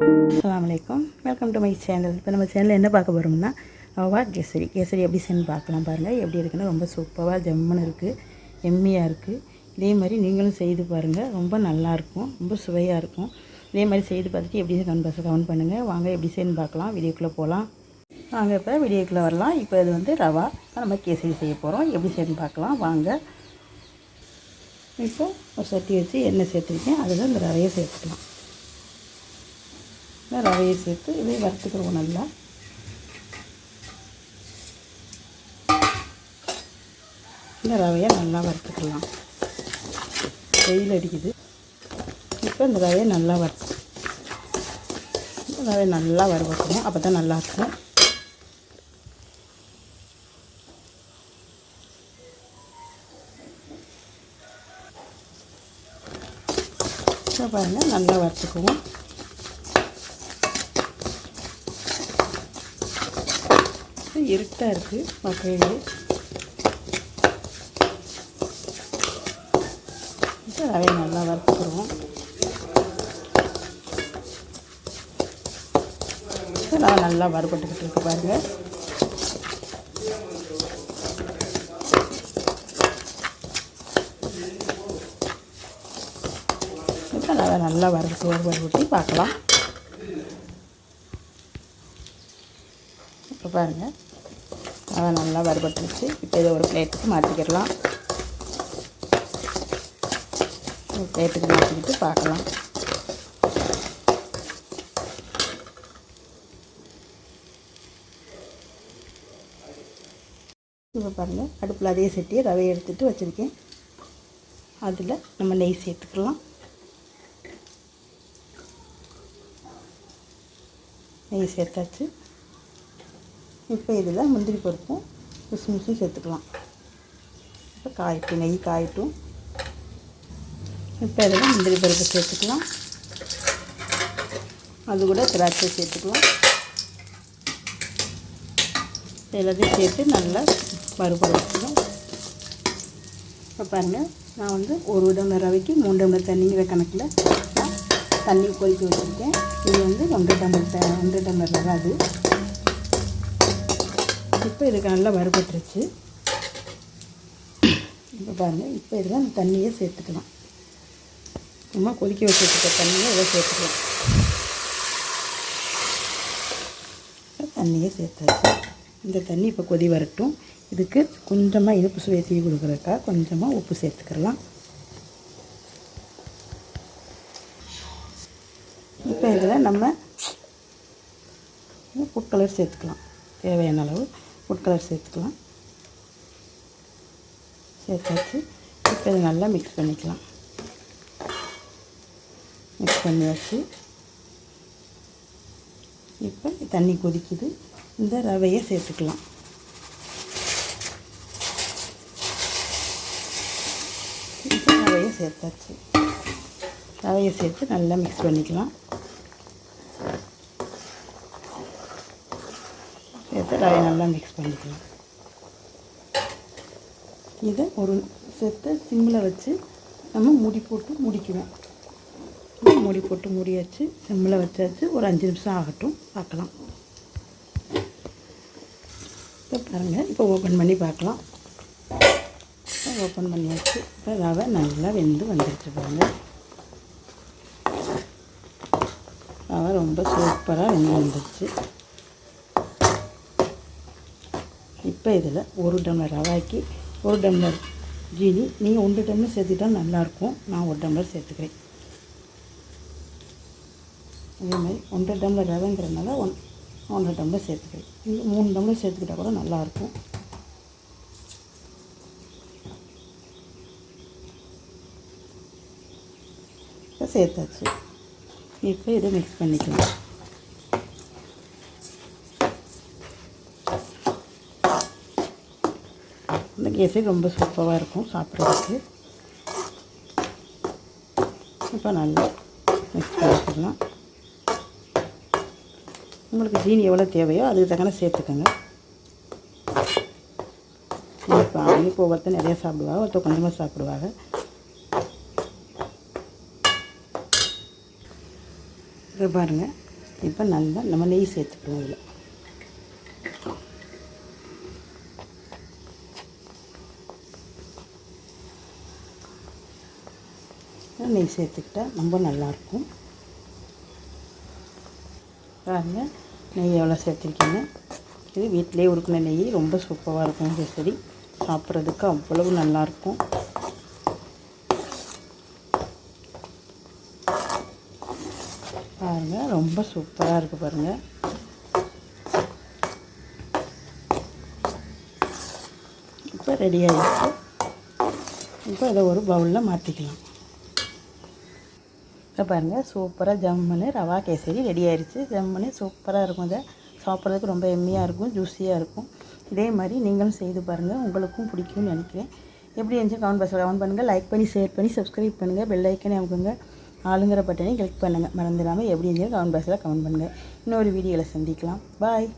To my channel இப்போ நம்ம சேனலில் என்ன பார்க்க போகிறோம்னா ரவா கேசரி கேசரி எப்படி செஞ்சு பார்க்கலாம் பாருங்கள் எப்படி இருக்குன்னா ரொம்ப சூப்பராக ஜம்முன்னு இருக்குது எம்மியாக இருக்குது இதே மாதிரி நீங்களும் செய்து பாருங்கள் ரொம்ப நல்லாயிருக்கும் ரொம்ப சுவையாக இருக்கும். இதே மாதிரி செய்து பார்த்துட்டு எப்படி கமெண்ட் கமெண்ட் பண்ணுங்கள் வாங்க எப்படி செய்யணும் பார்க்கலாம். வீடியோக்குள்ளே போகலாம் வாங்க இப்போ வீடியோக்குள்ளே வரலாம். இப்போ இது வந்து ரவா. இப்போ நம்ம கேசரி செய்ய போகிறோம் எப்படி செய்யணும் பார்க்கலாம். வாங்க. இப்போ ஒரு சட்டி வச்சு எண்ணெய் சேர்த்துருக்கேன். அதில் இந்த ரவையை சேர்த்துக்கலாம். ரவையை சேர்த்து இதை வறுத்துக்கிறோம் நல்லா இந்த ரவையை நல்லா வறுத்துக்கலாம். வெயில் அடிக்குது. இப்போ இந்த ரவையை நல்லா வறுத்து இந்த ரவையை நல்லா வறுவக்கணும் அப்போ தான் நல்லாயிருக்கும் இப்போ பாருங்கள் நல்லா வறுத்துக்குவோம். இருட்டாக இருக்குது மக்களுக்கு இப்போ நல்லா வறுத்துக்கிறோம் இப்போ ரவை நல்லா வறுபட்டுக்கிட்டு இருக்கு பாருங்கள் இப்போ ரவை நல்லா வறுத்து வறுபட்டு பார்க்கலாம். இப்போ பாருங்கள் அதை நல்லா வறுபட்டுருச்சு. இப்போ இதை ஒரு பிளேட்டுக்கு மாற்றிக்கிடலாம் ஒரு பிளேட்டுக்கு மாற்றிக்கிட்டு பார்க்கலாம். இப்போ பாருங்கள் அடுப்பில் அதே சட்டியை ரவையை எடுத்துகிட்டு வச்சுருக்கேன். அதில் நம்ம நெய் சேர்த்துக்கலாம். நெய் சேர்த்தாச்சு. இப்போ இதில் முந்திரி பருப்பும் கிஸ்மிஸும் சேர்த்துக்கலாம். இப்போ காயட்டும் நெய் காயட்டும். இப்போ இதில் முந்திரி பருப்பு சேர்த்துக்கலாம். அது கூட திராட்சை சேர்த்துக்கலாம். எல்லாத்தையும் சேர்த்து நல்லா பருப்பு வச்சுக்கலாம் இப்போ பாருங்கள் நான் வந்து ஒரு டம்ளர் ரவைக்கு மூணு டம்ளர் தண்ணிங்கிற கணக்கில் நான் தண்ணி கொதிக்க வச்சுருக்கேன். இது வந்து ஒன்றரை டம்ளர் த ஒன்றரை டம்ளர் ரவை அது. இப்போ இதுக்கு நல்லா வறுபட்டுருச்சு. இப்போ பாருங்கள் இப்போ இதில் அந்த தண்ணியை சேர்த்துக்கலாம். சும்மா கொதிக்க வச்சுருக்க தண்ணியை இதை சேர்த்துக்கலாம். தண்ணியை சேர்த்தாச்சு. இந்த தண்ணி இப்போ கொதி வரட்டும். இதுக்கு கொஞ்சமாக இனிப்பு சுவை தீ கொடுக்குறக்கா கொஞ்சமாக உப்பு சேர்த்துக்கலாம். இப்போ இதில் நம்ம ஃபுட் கலர் சேர்த்துக்கலாம். தேவையான அளவு. ஃபுட் கலர் சேர்த்துக்கலாம். சேர்த்தாச்சு. இப்போ இது நல்லா மிக்ஸ் பண்ணிக்கலாம். மிக்ஸ் பண்ணியாச்சு. இப்போ தண்ணி கொதிக்குது. இந்த ரவையை சேர்த்துக்கலாம். இப்போ ரவையை சேர்த்தாச்சு. ரவையை சேர்த்து நல்லா மிக்ஸ் பண்ணிக்கலாம். சேர்த்து ரவையை நல்லா மிக்ஸ் பண்ணிக்கலாம். இதை ஒரு சேர்த்து சிம்மில் வச்சு நம்ம முடி போட்டு முடிக்குவோம் மூடி போட்டு மூடியாச்சு சிம்மில் வச்சாச்சு. ஒரு அஞ்சு நிமிஷம் ஆகட்டும். பார்க்கலாம். இப்போ பாருங்கள் இப்போ ஓப்பன் பண்ணி பார்க்கலாம். ஓப்பன் பண்ணியாச்சு. இப்போ ரவை நல்லா வெந்து வந்துடுச்சு பாருங்கள் ரவை ரொம்ப சூப்பராக வெந்து வந்துடுச்சு இப்போ இதில் ஒரு டம்ளர் ரவாய்க்கு ஒரு டம்ளர் ஜீனி நீங்கள் ஒன்று டம்ளர் சேர்த்துட்டா நல்லாயிருக்கும். நான் ஒரு டம்ளர் சேர்த்துக்கிறேன். அதே மாதிரி ஒன்றரை டம்ளர் ரவைங்கிறதுனால ஒன் ஒன்றரை டம்ளர் சேர்த்துக்கிறேன். நீங்கள் மூணு டம்ளர் சேர்த்துக்கிட்டால் கூட நல்லாயிருக்கும். இப்போ சேர்த்தாச்சு. இப்போ இதை மிக்ஸ் பண்ணிக்கலாம். இந்த ரொம்ப சூப்பராக இருக்கும் சாப்பிட்றதுக்கு. இப்போ நல்லா மிக்ஸ் பண்ணிக்கலாம் உங்களுக்கு ஜீனி எவ்வளோ தேவையோ அதுக்கு தக்கன சேர்த்துக்கோங்க. இப்போ இனிப்பு ஒவ்வொருத்தர் நிறைய சாப்பிடுவாங்க ஒருத்தர் கொஞ்சமாக சாப்பிடுவாங்க. இதை பாருங்கள் இப்போ நல்லா நம்ம நெய் சேர்த்துக்கிறோம் இதில். நெய் சேர்த்துக்கிட்டா ரொம்ப நல்லாயிருக்கும். பாருங்க நெய் எவ்வளோ சேர்த்துருக்கீங்க. இது வீட்டிலே உருக்கின நெய் ரொம்ப சூப்பராக இருக்கும் கேசரி. சாப்பிட்றதுக்கு அவ்வளவு நல்லாயிருக்கும். பாருங்கள் ரொம்ப சூப்பராக இருக்குது பாருங்கள் இப்போ ரெடி ஆகிடுச்சு இப்போ இதை ஒரு பவுலில் மாற்றிக்கலாம் இப்போ பாருங்கள் சூப்பராக ஜம்முன்னு ரவா கேசரி ரெடி ஆயிடுச்சு ஜம்முன்னு சூப்பராக இருக்கும் இதை. சாப்பிட்றதுக்கு ரொம்ப எம்மியாக இருக்கும் ஜூஸியாக இருக்கும். இதே மாதிரி நீங்களும் செய்து பாருங்கள் உங்களுக்கும் பிடிக்கும்னு நினைக்கிறேன். எப்படி இருந்துச்சு கமெண்ட் பாக்ஸில் கமெண்ட் பண்ணுங்கள் லைக் பண்ணி ஷேர் பண்ணி சப்ஸ்கிரைப் பண்ணுங்கள் பெல் ஐக்கனே அமுக்குங்க. ஆளுங்கிற பட்டனையும் கிளிக் பண்ணுங்கள் மறந்துடாமல் எப்படி இருந்துச்சு கமெண்ட் பாக்ஸில் கமெண்ட் பண்ணுங்கள் இன்னொரு வீடியோவில் சந்திக்கலாம். பாய்